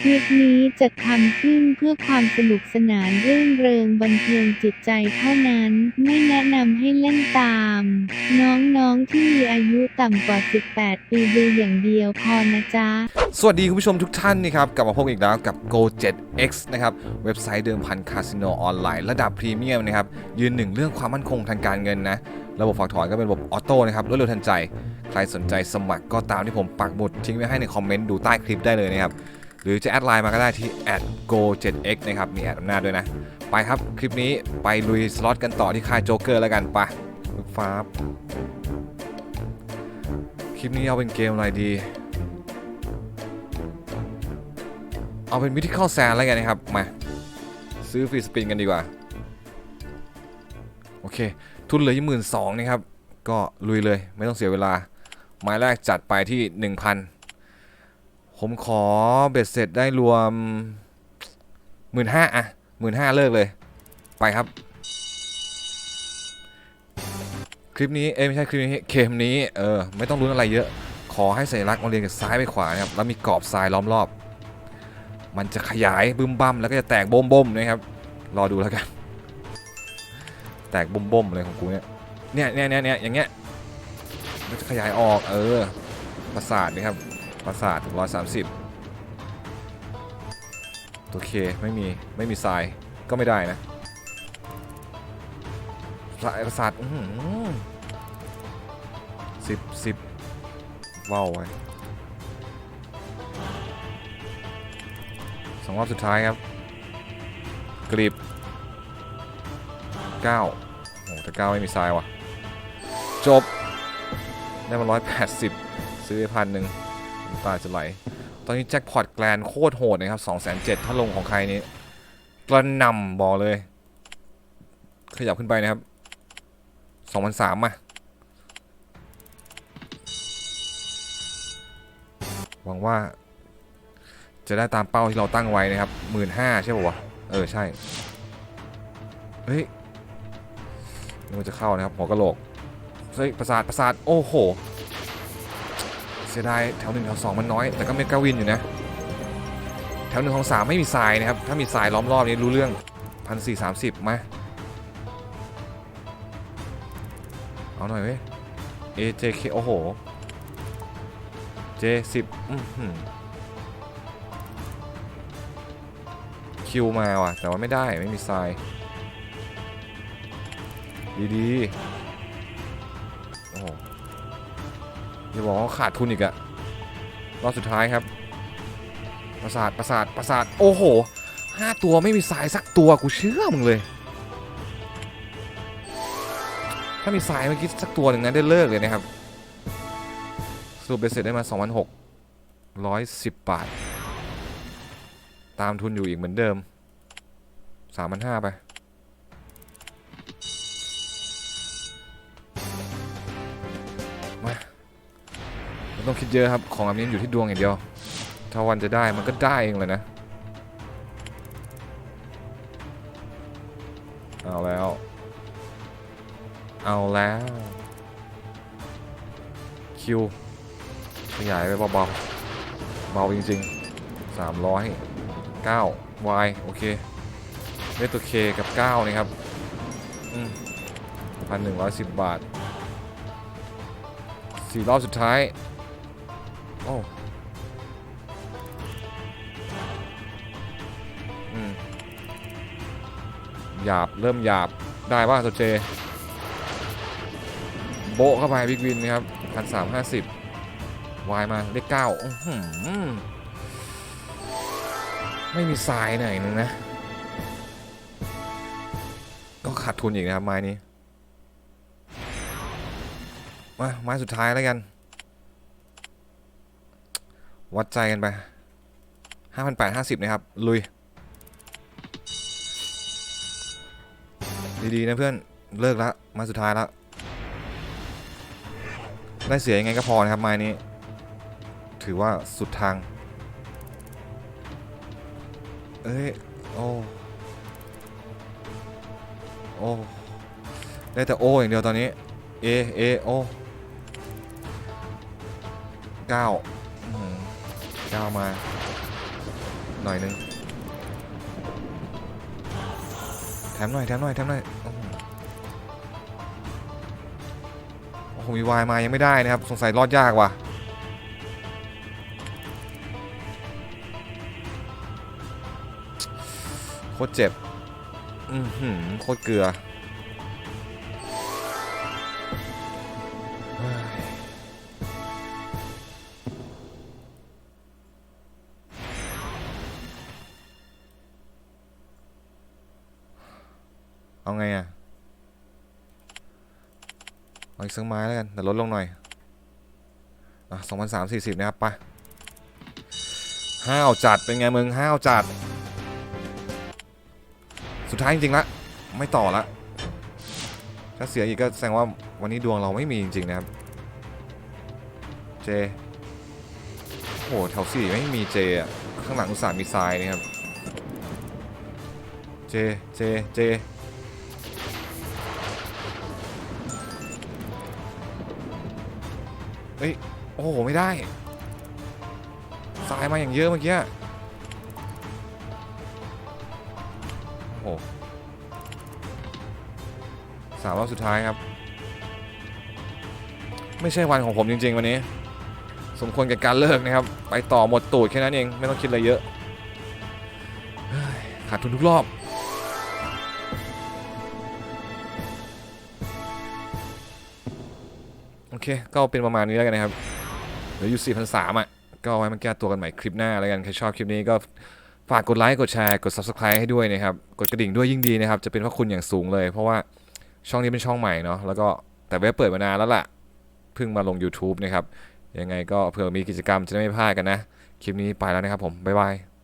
คลิปนี้จะทำขึ้นเพื่อความสนุกสนานรื่นเริงบันเทิงจิตใจเท่านั้นไม่แนะนำให้เล่นตาม น้องๆที่มีอายุต่ำกว่า 18 ปีดูอย่างเดียวพอนะจ๊ะ สวัสดีคุณผู้ชมทุกท่านนะครับ กลับมาพบอีกแล้วกับ Go 7 X นะครับ เว็บไซต์เดิมพันคาสิโนออนไลน์ระดับพรีเมียมนะครับ ยืนหนึ่งเรื่องความมั่นคงทางการเงินนะ ระบบฝากถอนก็เป็นระบบออโต้นะครับรวดเร็วทันใจ ใครสนใจสมัครก็ตามที่ผมปักหมุดทิ้งไว้ให้ในคอมเมนต์ดูใต้คลิปได้เลยนะครับ รือจะแอดไลน์มาก็ได้ที่ go 7 x นะครับมีแอดอำนาจด้วยนะ ไปครับคลิปนี้ไปลุยสล็อตกันต่อที่ค่ายโจ๊กเกอร์แล้วกันไปฟ้าบคลิปนี้เอาเป็นเกมอะไรดี เอาเป็นมิทิคอลแซนแล้วกันนะครับ มา ซื้อฟรีสปินกันดีกว่า โอเค ทุนเหลือยี่หมื่นสองนะครับ ก็ลุยเลยไม่ต้องเสียเวลา ไม้แรกจัดไปที่1,000 ผมขอเบ็ดเสร็จได้รวม15,000อะ15,000เลิกเลย ไปครับ คลิปนี้เอ้ไม่ใช่คลิปนี้เกมนี้เออไม่ต้องรู้นอะไรเยอะ ขอให้สัญลักษณ์มาเรียงจากซ้ายไปขวานะครับแล้วมีกรอบทรายล้อมรอบ มันจะขยายบึ้มบั้มแล้วก็จะแตกบ่มบ่มนะครับรอดูแล้วกัน แตกบ่มบ่มเลยของกูเนี่ยเนี่ยเนี่ยเนี่ยอย่างเงี้ยมันจะขยายออกเออประสาทนี่ครับ ประสาทถึงร้อยสามสิบตัวเค ไม่มี ไม่มีทรายก็ไม่ได้นะสายประสาทสิบสิบว้าวไว้สองรอบสุดท้ายครับ กรีบเก้าโอ้แต่เก้าไม่มีทรายว่ะ จบ ได้มาร้อยแปดสิบซื้อพันหนึ่ง ตาจะไหล ตอนนี้แจ็คพอตแกลนโคตรโหดนะครับสองแสนเจ็ดถ้าลงของใครนี้กระนำบอกเลย ขยับขึ้นไปนะครับสองพันสามมาหวังว่า จะได้ตามเป้าที่เราตั้งไว้นะครับหมื่นห้าใช่ป่าวะ เออ ใช่ เฮ้ยมันจะเข้านะครับ หัวกะโหลก เฮ้ย ประสาท ประสาท โอ้โห สียดายแถวหนึ่งแถวสองมันน้อยแต่ก็เมกาวินอยู่นะ แถวหนึ่งของสามไม่มีทรายนะครับ ถ้ามีทรายล้อมรอบนี้รู้เรื่องพันสี่สามสิบมาเอาหน่อยเว้ย AJK โอ้โห J10 คิวมาว่ะ แต่ว่าไม่ได้ไม่มีทราย ดีๆ โอ้โห อย่าบอกว่าขาดทุนอีกอะรอบสุดท้ายครับ ประสาทประสาทประสาทโอ้โหห้าตัวไม่มีทรายสักตัวกูเชื่อมึงเลย ถ้ามีทรายเมื่อกี้สักตัวหนึ่งนะได้เลิกเลยนะครับสรุปเบสเสร็จได้มา2,600 110 บาท ตามทุนอยู่อีกเหมือนเดิม 3,500ไป ต้องคิดเยอะครับ ของอันนี้อยู่ที่ดวงอย่างเดียว ถ้าวันจะได้มันก็ได้เองเลยนะ เอาแล้ว เอาแล้ว คิว ขยายไปเบาๆ เบาจริงๆ 300 9 Y โอเคได้ตัว K กับ 9นะครับอืมพันหนึ่งร้อยสิบบาทสี่รอบสุดท้าย อ้หยาบ เริ่มหยาบ ได้ป่ะตัวเจ โบเข้าไปบิ๊กวินนะครับพันสามห้าสิบวายมาเลขเก้าไม่มีทรายหน่อยนึงนะ ก็ขาดทุนอีกนะครับ ไม้นี้ มา ไม้สุดท้ายแล้วกัน วัดใจกันไปห้าพันแปดห้าสิบนะครับ ลุย ดีๆ นะเพื่อน เลิกแล้วมาสุดท้ายแล้วได้เสียยังไงก็พอนะครับไม้นี้ ถือว่าสุดทาง เอ้ย โอ้ โอ้ ได้แต่โออย่างเดียวตอนนี้ เอ เอ โอเก้า อื้อหือเก้ามา หน่อยนึงแถมหน่อยแถมหน่อยแถมหน่อยโอ้โหมีวายมายังไม่ได้นะครับ สงสัยรอดยากว่ะโคตรเจ็บ อือหือโคตรเกลือ เอาไงอะเอาอีกสักไม้แล้วกันแต่ลดลงหน่อยอะสองพันสามสี่สิบนะครับไปห้าวจัดเป็นไงมึงห้าวจัด สุดท้ายจริงๆละไม่ต่อละถ้าเสียอีกก็แสดงว่าวันนี้ดวงเราไม่มีจริงๆนะครับ เจ โอ้โหแถวสี่ไม่มีเจอะข้างหลังอุตส่าห์มีทรายนะครับ เจ เจ เจ เฮ้ย โอ้โห ไม่ได้ทรายมาอย่างเยอะเมื่อกี้ โอ้โหสามรอบสุดท้ายครับ ไม่ใช่วันของผมจริง ๆ วันนี้ สมควรแก่การเลิกนะครับ ไปต่อหมดตูดแค่นั้นเอง ไม่ต้องคิดอะไรเยอะ ขาดทุนทุกรอบ เคก็เป็นประมาณนี้แล้วกันนะครับเหลืออยู่4 0 0อะก็ไว้มาแก้ตัวกันใหม่คลิปหน้าแล้วกันใครชอบคลิปนี้ก็ฝากกดไลค์กดแชร์กด Subscribe ให้ด้วยนะครับกดกระดิ่งด้วยยิ่งดีนะครับจะเป็นพระคุณอย่างสูงเลย เพราะว่าช่องนี้เป็นช่องใหม่เนาะแล้วก็แต่เว็บเปิดมานานแล้วล่ะเพิ่งมาลง YouTube นะครับยังไงก็เผื่อมีกิจกรรมจะได้ไม่พลาดกันนะ คลิปนี้ไปแล้วนะครับผมบ๊ายบาย